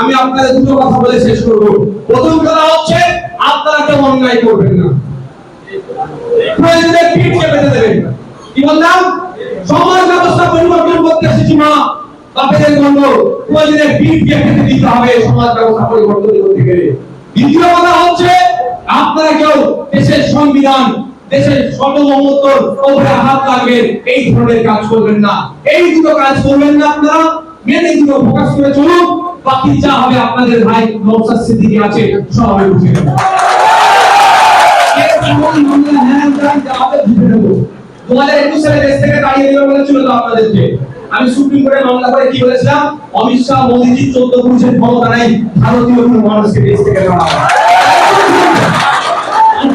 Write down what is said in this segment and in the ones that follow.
আমি আপনাদের দুটো কথা বলে শেষ করব প্রথম কথা হচ্ছে আপনারা কেউ অন্যায় করবেন না কি বললাম সমাজ ব্যবস্থা পরিবর্তন করতে এসেছি মা বাপেদের বন্ধ প্রয়োজনে পিঠ চেপে দিতে হবে সমাজ ব্যবস্থা পরিবর্তন করতে গেলে দ্বিতীয় কথা হচ্ছে আপনারা কেউ দেশের সংবিধান দেশের সর্বভৌমত্বর উপরে হাত লাগবে এই ধরনের কাজ করবেন না। এই দুটো কাজ করবেন না আপনারা, মেনে দুটো ফোকাস করে চলুন। বাকি যা হবে আপনাদের ভাই নওশাদ সিদ্দিকী আছে, সব হবে বুঝে আপনাদেরকে। আমি সুপ্রিম কোর্টে মামলা করে কি বলেছিলাম? অমিত শাহ মোদীজি চোদ্দ পুরুষের ক্ষমতা নাই, ভারতীয় মানুষকে দেশ থেকে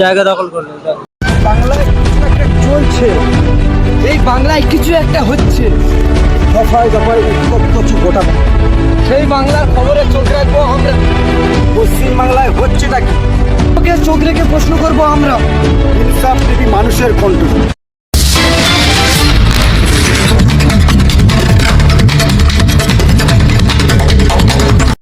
জায়গা দখল করলেন বাংলায় কিছু একটা চলছে। এই বাংলায় কিছু একটা হচ্ছে। দফায় দফায় কিছু ঘটাবে সেই বাংলার খবরে চোখ রাখব আমরা। পশ্চিম বাংলায় হচ্ছেটা কি? চোখ রেখে প্রশ্ন করব আমরা? ইনসাফ মানুষের কণ্ঠ।